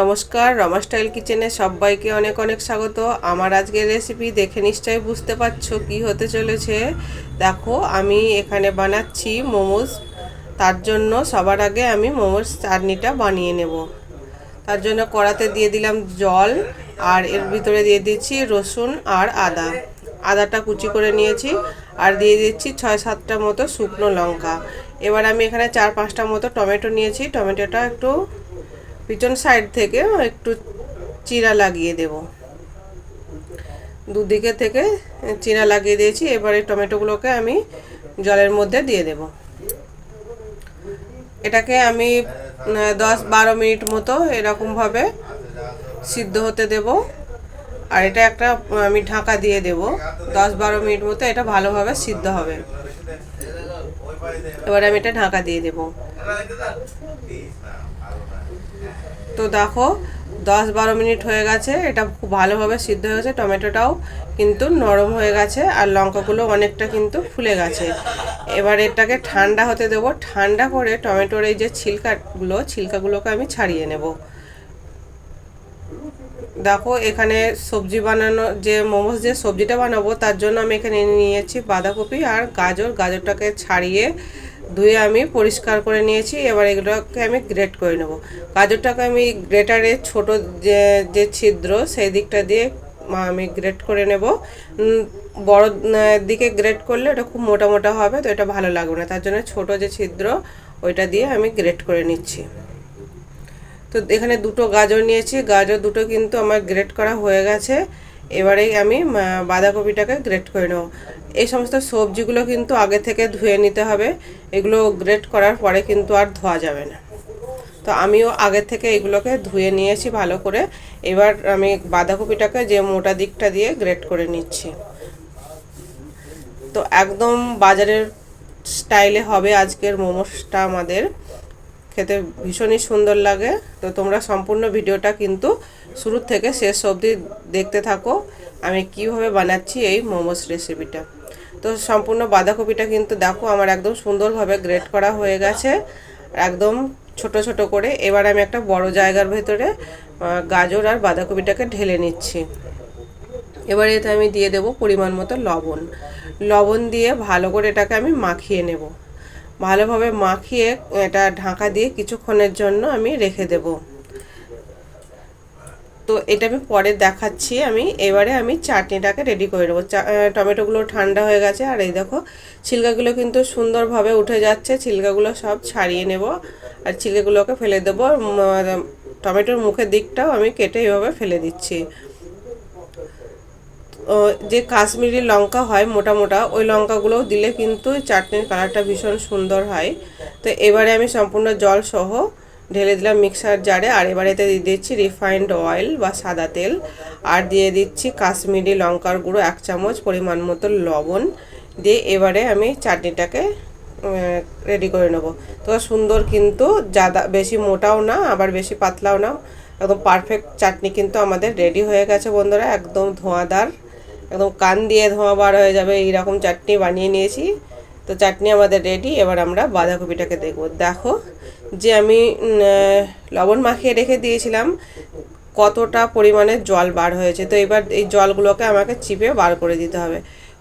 নমস্কার, রমা স্টাইল কিচেনে সবাইকে অনেক অনেক স্বাগত। আমার আজকের রেসিপি দেখে নিশ্চয়ই বুঝতে পারছ কি হতে চলেছে। দেখো, আমি এখানে বানাচ্ছি মোমোজ তার জন্য সবার আগে আমি মোমোজ চাটনিটা বানিয়ে নেব। তার জন্য কড়াতে দিয়ে দিলাম জল আর এর ভিতরে দিয়ে দিচ্ছি রসুন আর আদা। আদাটা কুচি করে নিয়েছি আর দিয়ে দিচ্ছি ছয় সাতটা মতো শুকনো লঙ্কা। এবার আমি এখানে চার পাঁচটা মতো টমেটো নিয়েছি। টমেটোটা একটু পিছন সাইড থেকে একটু চিরা লাগিয়ে দেব। দুদিকে থেকে চিরা লাগিয়ে দিয়েছি, এবারে টমেটোগুলোকে আমি জলের মধ্যে দিয়ে দেব। এটাকে আমি দশ বারো মিনিট মতো এরকমভাবে সিদ্ধ হতে দেব। আর এটা একটা আমি ঢাকা দিয়ে দেব। দশ বারো মিনিট মতো এটা ভালোভাবে সিদ্ধ হবে। এবার আমি এটা ঢাকা দিয়ে দেবো। তো দেখো, দশ বারো মিনিট হয়ে গেছে, এটা খুব ভালোভাবে সিদ্ধ হয়ে গেছে, টমেটোটাও কিন্তু নরম হয়ে গেছে, আর লঙ্কাগুলো অনেকটা কিন্তু ফুলে গেছে। এবার এটাকে ঠান্ডা হতে দেবো, ঠান্ডা করে টমেটোর এই যে ছিলকাগুলো, ছিলকাগুলোকে আমি ছাড়িয়ে নেব। দেখো, এখানে সবজি বানানো, যে মোমোস, যে সবজিটা বানাবো, তার জন্য আমি এখানে নিয়েছি বাঁধাকপি আর গাজর। গাজরটাকে ছাড়িয়ে ধুয়ে আমি পরিষ্কার করে নিয়েছি, এবার এগুলোকে আমি গ্রেট করে নেব। গাজরটাকে আমি গ্রেটারে ছোট যে যে ছিদ্র সেই দিকটা দিয়ে আমি গ্রেট করে নেব। বড় দিকে গ্রেট করলে ওটা খুব মোটা মোটা হবে, তো এটা ভালো লাগবে না। তার জন্য ছোট যে ছিদ্র, ওইটা দিয়ে আমি গ্রেট করে নিচ্ছি। তো এখানে দুটো গাজর নিয়েছি। গাজর দুটো কিন্তু আমার গ্রেট করা হয়ে গেছে। এবারে আমি বাঁধাকপিটাকে গ্রেট করে নেব। এই সমস্ত সবজিগুলো কিন্তু আগে থেকে ধুয়ে নিতে হবে। এগুলো গ্রেট করার পরে কিন্তু আর ধোয়া যাবে না। তো আমিও আগে থেকে এগুলোকে ধুয়ে নিয়েছি ভালো করে। এবার আমি বাঁধাকপিটাকে যে মোটা দিকটা দিয়ে গ্রেট করে নিচ্ছি। তো একদম বাজারের স্টাইলে হবে আজকের মোমোসটা আমাদের। খেতে ভীষণই সুন্দর লাগে। তো তোমরা সম্পূর্ণ ভিডিওটা কিন্তু শুরু থেকে শেষ অবধি দেখতে থাকো। আমি কীভাবে বানাচ্ছি এই মোমোস রেসিপিটা তো সম্পূর্ণ বাঁধাকপিটা কিন্তু দেখো আমার একদম সুন্দরভাবে গ্রেট করা হয়ে গেছে। একদম ছোট ছোট করে। এবার আমি একটা বড় জায়গার ভেতরে গাজর আর বাঁধাকপিটাকে ঢেলে নিচ্ছি। এবার এতে আমি দিয়ে দেব পরিমাণ মতো লবণ। লবণ দিয়ে ভালো করে এটাকে আমি মাখিয়ে নেব। ভালোভাবে মাখিয়ে এটা ঢাকা দিয়ে কিছুক্ষণের জন্য আমি রেখে দেব। তো এটা আমি পরে দেখাচ্ছি। আমি এবারে আমি চাটনিটাকে রেডি করে নেব। টমেটোগুলো ঠান্ডা হয়ে গেছে আর এই দেখো, ছিলকাগুলো কিন্তু সুন্দরভাবে উঠে যাচ্ছে। ছিলকাগুলো সব ছাড়িয়ে নেব আর ছিলকাগুলোকে ফেলে দেবো। টমেটোর মুখের দিকটাও আমি কেটে এভাবে ফেলে দিচ্ছি। যে কাশ্মীরি লঙ্কা হয় মোটা মোটা, ওই লঙ্কাগুলো দিলে কিন্তু চাটনির কালারটা ভীষণ সুন্দর হয়। তো এবারে আমি সম্পূর্ণ জল সহ ঢেলে দিলাম মিক্সার জারে, আর এবারে এতে দিয়ে দিচ্ছি রিফাইন্ড অয়েল বা সাদা তেল, আর দিয়ে দিচ্ছি কাশ্মীরি লঙ্কার গুঁড়ো এক চামচ পরিমাণ মতো লবণ। দিয়ে এবারে আমি চাটনিটাকে রেডি করে নেব। তো সুন্দর কিন্তু, জাদা, বেশি মোটাও না, আবার বেশি পাতলাও না। একদম পারফেক্ট চাটনি কিন্তু আমাদের রেডি হয়ে গেছে বন্ধুরা, একদম ধোঁয়াদার। একদম কান দিয়ে ধোঁয়া বার হয়ে যাবে, এইরকম চাটনি বানিয়ে নিয়েছি। তো চাটনি আমাদের রেডি এবার আমরা বাঁধাকপিটাকে দেখব। দেখো যে আমি লবণ মাখিয়ে রেখে দিয়েছিলাম, কতটা পরিমাণে জল বার হয়েছে। তো এবার এই জলগুলোকে আমাকে চিপে বার করে দিতে হবে।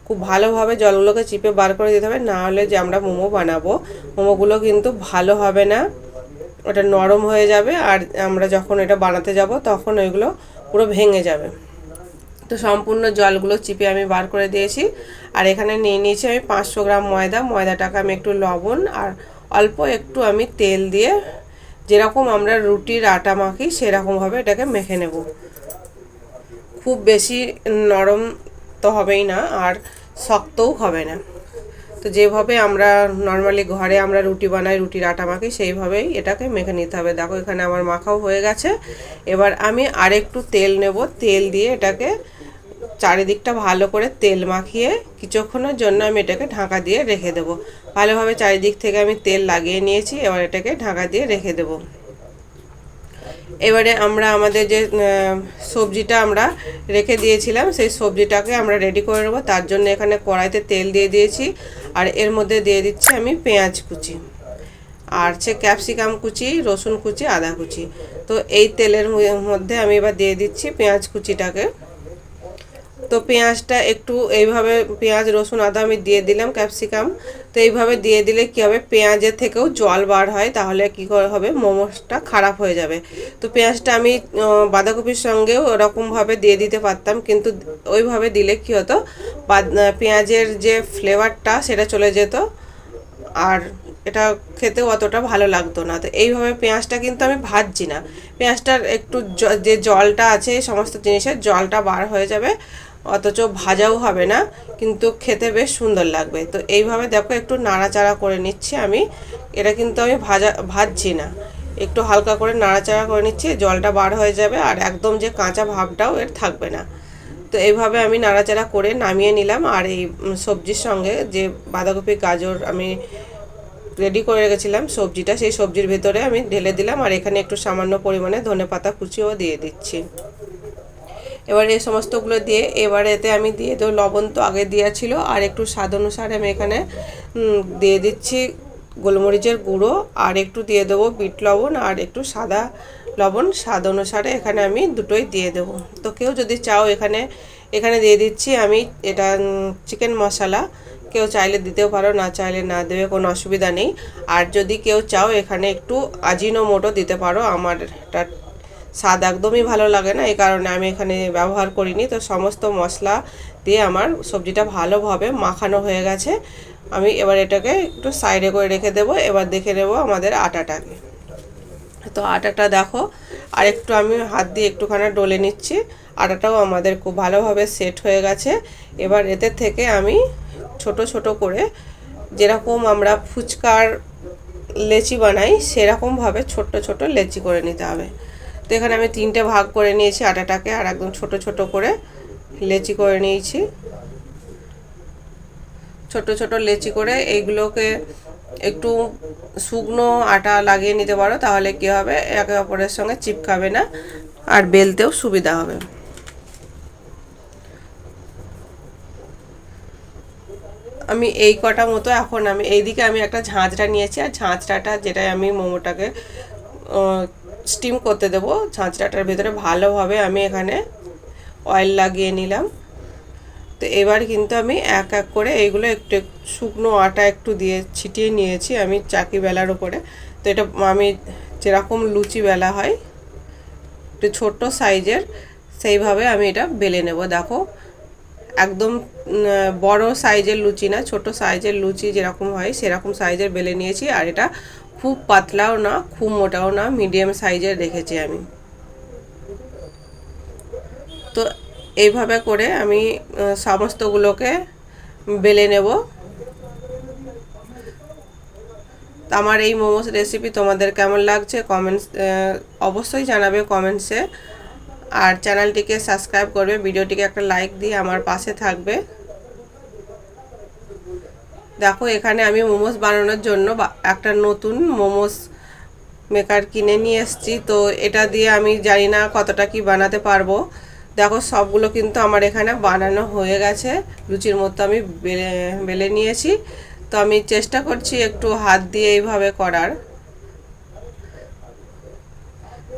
খুব ভালোভাবে জলগুলোকে চিপে বার করে দিতে হবে, না হলে যে আমরা মোমো বানাবো, মোমোগুলো কিন্তু ভালো হবে না। ওটা নরম হয়ে যাবে, আর আমরা যখন এটা বানাতে যাব, তখন ওইগুলো পুরো ভেঙে যাবে। তো সম্পূর্ণ জলগুলো চিপে আমি বার করে দিয়েছি। আর এখানে নিয়ে নিয়েছি আমি পাঁচশো গ্রাম ময়দা। ময়দাটাকে আমি একটু লবণ আর অল্প একটু আমি তেল দিয়ে যেরকম আমরা রুটির আটা মাখি, সেরকমভাবে এটাকে মেখে নেব। খুব বেশি নরম তো হবেই না আর শক্তও হবে না। তো যেভাবে আমরা নর্মালি ঘরে আমরা রুটি বানাই, রুটির আটা মাখি, সেইভাবেই এটাকে মেখে নিতে হবে। দেখো এখানে আমার মাখাও হয়ে গেছে। এবার আমি আরেকটু তেল নেব। তেল দিয়ে এটাকে চারিদিকটা ভালো করে তেল মাখিয়ে কিছুক্ষণের জন্য আমি এটাকে ঢাকা দিয়ে রেখে দেবো। ভালোভাবে চারিদিক থেকে আমি তেল লাগিয়ে নিয়েছি, এবার এটাকে ঢাকা দিয়ে রেখে দেবো। এবারে আমরা আমাদের যে সবজিটা আমরা রেখে দিয়েছিলাম, সেই সবজিটাকে আমরা রেডি করে নেব। তার জন্য এখানে কড়াইতে তেল দিয়ে দিয়েছি, আর এর মধ্যে দিয়ে দিচ্ছি আমি পেঁয়াজ কুচি, আর হচ্ছে ক্যাপসিকাম কুচি, রসুন কুচি, আদা কুচি। তো এই তেলের মধ্যে আমি এবার দিয়ে দিচ্ছি পেঁয়াজ কুচিটাকে। তো পেঁয়াজটা একটু এইভাবে পেঁয়াজ, রসুন, আদা আমি দিয়ে দিলাম, ক্যাপসিকাম। তো এইভাবে দিয়ে দিলে কি হবে? পেঁয়াজের থেকেও জল বার হয়, তাহলে কি করে হবে? মোমোসটা খারাপ হয়ে যাবে। তো পেঁয়াজটা আমি বাঁধাকপির সঙ্গেও ওরকমভাবে দিয়ে দিতে পারতাম, কিন্তু ওইভাবে দিলে কি হতো? পেঁয়াজের যে ফ্লেভারটা, সেটা চলে যেত। আর এটা খেতেও অতটা ভালো লাগতো না। তো এইভাবে পেঁয়াজটা কিন্তু আমি ভাজছি না। পেঁয়াজটার একটু যে জলটা আছে সমস্ত জিনিসের জলটা বার হয়ে যাবে। অথচ ভাজাও হবে না, কিন্তু খেতে বেশ সুন্দর লাগবে। তো এইভাবে দেখো একটু নাড়াচাড়া করে নিচ্ছি আমি। এটা কিন্তু আমি ভাজা, ভাজছি না। একটু হালকা করে নাড়াচাড়া করে নিচ্ছি, জলটা বার হয়ে যাবে আর একদম যে কাঁচা ভাবটাও এর থাকবে না। তো এইভাবে আমি নাড়াচাড়া করে নামিয়ে নিলাম আর এই সবজির সঙ্গে যে বাঁধাকপি, গাজর আমি রেডি করে রেখেছিলাম সবজিটা, সেই সবজির ভেতরে আমি ঢেলে দিলাম আর এখানে একটু সামান্য পরিমাণে ধনে পাতা কুচিও দিয়ে দিচ্ছি। এবার এই সমস্তগুলো দিয়ে এবার এতে আমি দিয়ে দেবো লবণ তো আগে দেওয়া ছিল, আর একটু স্বাদ অনুসারে আমি এখানে দিয়ে দিচ্ছি গোলমরিচের গুঁড়ো, আর একটু দিয়ে দেবো বিট লবণ, আর একটু সাদা লবণ। স্বাদ অনুসারে এখানে আমি দুটোই দিয়ে দেবো। তো কেউ যদি চাও এখানে এখানে দিয়ে দিচ্ছি আমি এটা চিকেন মশলা। কেউ চাইলে দিতেও পারো, না চাইলে না দেবে, কোনো অসুবিধা নেই। আর যদি কেউ চাও এখানে একটু আজিনো মোটো দিতে পারো, আমার এটা স্বাদ একদমই ভালো লাগে না, এই কারণে আমি এখানে ব্যবহার করিনি। তো সমস্ত মশলা দিয়ে আমার সবজিটা ভালোভাবে মাখানো হয়ে গেছে। আমি এবার এটাকে একটু সাইডে করে রেখে দেবো, এবার দেখে নেব আমাদের আটাটাকে তো আটাটা দেখো, আর একটু আমি হাত দিয়ে একটুখানি ডলে নিচ্ছি। আটাটাও আমাদের খুব ভালোভাবে সেট হয়ে গেছে। এবার এতে থেকে আমি ছোট ছোট করে যেরকম আমরা ফুচকার লেচি বানাই, সেরকমভাবে ছোট্ট ছোট লেচি করে নিতে হবে। তো এখানে আমি তিনটে ভাগ করে নিয়েছি আটাটাকে, আর একদম ছোট ছোট করে লেচি করে নিয়েছি। ছোট ছোট লেচি করে এইগুলোকে একটু শুকনো আটা লাগিয়ে নিতে পারো, তাহলে কি হবে? একে অপরের সঙ্গে চিপকাবে না, আর বেলতেও সুবিধা হবে। আমি এই কটা মতো এখন আমি, এইদিকে আমি একটা ঝাঁঝরা নিয়েছি, আর ঝাঁঝরাটা যেটাই আমি মোমোটাকে স্টিম করতে দেবো। ঝাঁঝরাটার ভিতরে ভালোভাবে আমি এখানে অয়েল লাগিয়ে নিলাম। তো এবার কিন্তু আমি এক এক করে এইগুলো একটু শুকনো আটা একটু দিয়ে ছিটিয়ে নিয়েছি আমি চাকি বেলার উপরে। তো এটা আমি যেরকম লুচি বেলা হয়, একটু ছোট্ট সাইজের, সেইভাবে আমি এটা বেলে নেব। দেখো, একদম বড় সাইজের লুচি না ছোট সাইজের লুচি যেরকম হয় সেরকম সাইজের বেলে নিয়েছি। আর এটা খুব পাতলাও না, খুব মোটাও না মিডিয়াম সাইজের রেখেছি আমি। তো এইভাবে করে আমি সমস্তগুলোকে বেলে নেব। আমার এই মোমোস রেসিপি তোমাদের কেমন লাগছে কমেন্টস অবশ্যই জানাবে কমেন্টসে আর চ্যানেলটিকে সাবস্ক্রাইব করবে ভিডিওটিকে একটা লাইক দিয়ে আমার পাশে থাকবে। দেখো, এখানে আমি মোমোস বানানোর জন্য একটা নতুন মোমোস মেকার কিনে নিয়ে এসেছি। তো এটা দিয়ে আমি জানি না কতটা কি বানাতে পারব। দেখো, সবগুলো কিন্তু আমার এখানে বানানো হয়ে গেছে। লুচির মতো আমি বেলে বেলে নিয়েছি। তো আমি চেষ্টা করছি একটু হাত দিয়ে এইভাবে করার।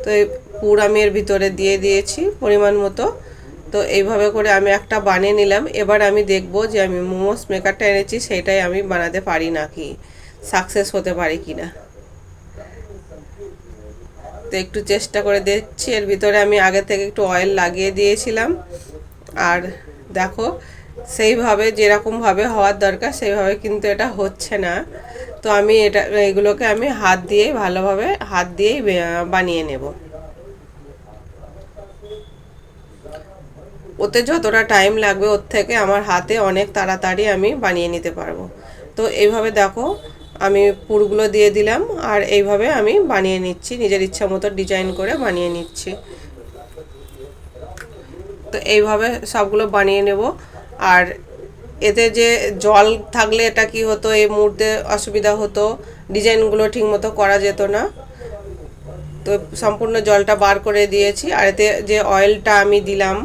তো এই পুর আমি এর ভিতরে দিয়ে দিয়েছি পরিমাণ মতো। তো এইভাবে করে আমি একটা বানিয়ে নিলাম। এবার আমি দেখব যে আমি মোমোস মেকারটা এনেছি, সেটাই আমি বানাতে পারি নাকি? সাকসেস হতে পারি কি না তো একটু চেষ্টা করে দেখছি। এর ভিতরে আমি আগে থেকে একটু অয়েল লাগিয়ে দিয়েছিলাম। আর দেখো, সেইভাবে যেরকমভাবে হওয়ার দরকার, সেইভাবে কিন্তু এটা হচ্ছে না। তো আমি এটা, এগুলোকে আমি হাত দিয়ে, ভালোভাবে হাত দিয়েই বানিয়ে নেব। ওতে যতটা টাইম লাগবে ওর থেকে আমার হাতে অনেক তাড়াতাড়ি আমি বানিয়ে নিতে পারব। তো এইভাবে দেখো, আমি পুরগুলো দিয়ে দিলাম আর এইভাবে আমি বানিয়ে নিচ্ছি, নিজের ইচ্ছা মতো ডিজাইন করে বানিয়ে নিচ্ছি। তো এইভাবে সবগুলো বানিয়ে নেব। আর এতে যে জল থাকলে এটা কি হতো, এই মুহূর্তে অসুবিধা হতো, ডিজাইনগুলো ঠিকমতো করা যেত না। তো সম্পূর্ণ জলটা বার করে দিয়েছি আর এতে যে অয়েলটা আমি দিলাম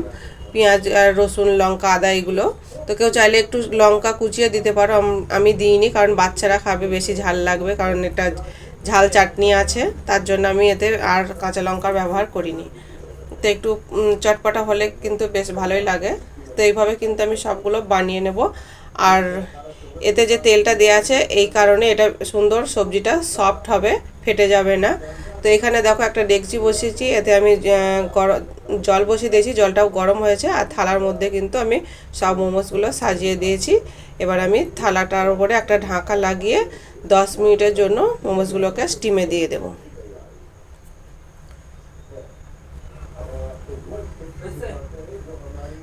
পেঁয়াজ আর রসুন, লঙ্কা, আদা এগুলো। তো কেউ চাইলে একটু লঙ্কা কুচিয়ে দিতে পারো। আম- দিইনি কারণ বাচ্চারা খাবে, বেশি ঝাল লাগবে কারণ এটা ঝাল চাটনি আছে। তার জন্য আমি এতে আর কাঁচা লঙ্কার ব্যবহার করিনি। তো একটু চটপটা হলে কিন্তু বেশ ভালোই লাগে। তো এইভাবে কিন্তু আমি সবগুলো বানিয়ে নেব। আর এতে যে তেলটা দেওয়া আছে, এই কারণে এটা সুন্দর সবজিটা সফট হবে, ফেটে যাবে না। তো এখানে দেখো একটা ডেকচি বসিয়েছি এতে আমি জল বসিয়ে দিয়েছি জলটাও গরম হয়েছে আর থালার মধ্যে কিন্তু আমি সব মোমোসগুলো সাজিয়ে দিয়েছি। এবার আমি থালাটার উপরে একটা ঢাকা লাগিয়ে দশ মিনিটের জন্য মোমোসগুলোকে স্টিমে দিয়ে দেবো।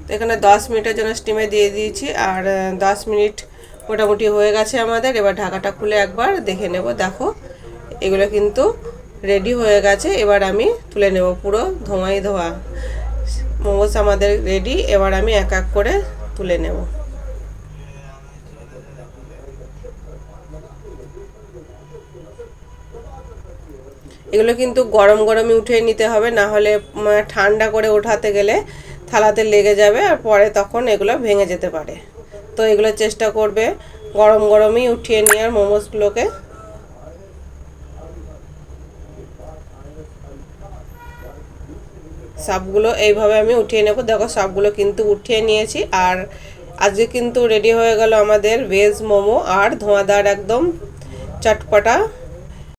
তো এখানে দশ মিনিটের জন্য স্টিমে দিয়ে দিয়েছি আর আহ, দশ মিনিট মোটামুটি হয়ে গেছে আমাদের। এবার ঢাকাটা খুলে একবার দেখে নেব দেখো। এগুলো কিন্তু রেডি হয়ে গেছে, এবার আমি তুলে নেব পুরো ধোঁয়াই ধোয়া। মোমোস আমাদের রেডি, এবার আমি এক এক করে তুলে নেব। এগুলো কিন্তু গরম গরমই উঠিয়ে নিতে হবে, না হলে ঠান্ডা করে ওঠাতে গেলে থালাতে লেগে যাবে আর পরে তখন এগুলো ভেঙে যেতে পারে। তো এগুলো চেষ্টা করবে গরম গরমই উঠিয়ে নেওয়ার মোমোসগুলোকে। সবগুলো এইভাবে আমি উঠিয়ে নেব। দেখো সবগুলো কিন্তু উঠিয়ে নিয়েছি। আর আজকে কিন্তু রেডি হয়ে গেল আমাদের ভেজ মোমো আর ধোঁয়াদার একদম চটপটা